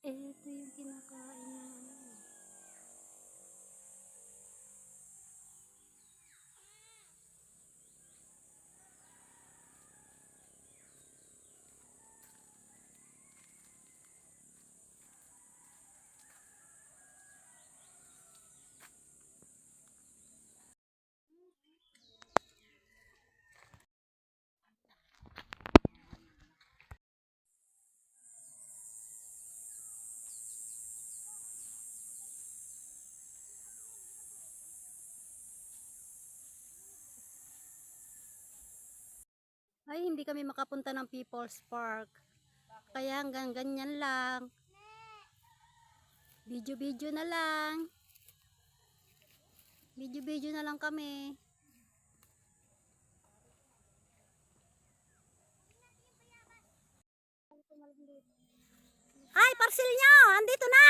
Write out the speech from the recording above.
Eh, ito yung kinakain Ay, hindi kami makapunta ng People's Park. Kaya hanggang ganyan lang. Video-video na lang. Video-video na lang kami. Ay, parcel nyo! Andito na!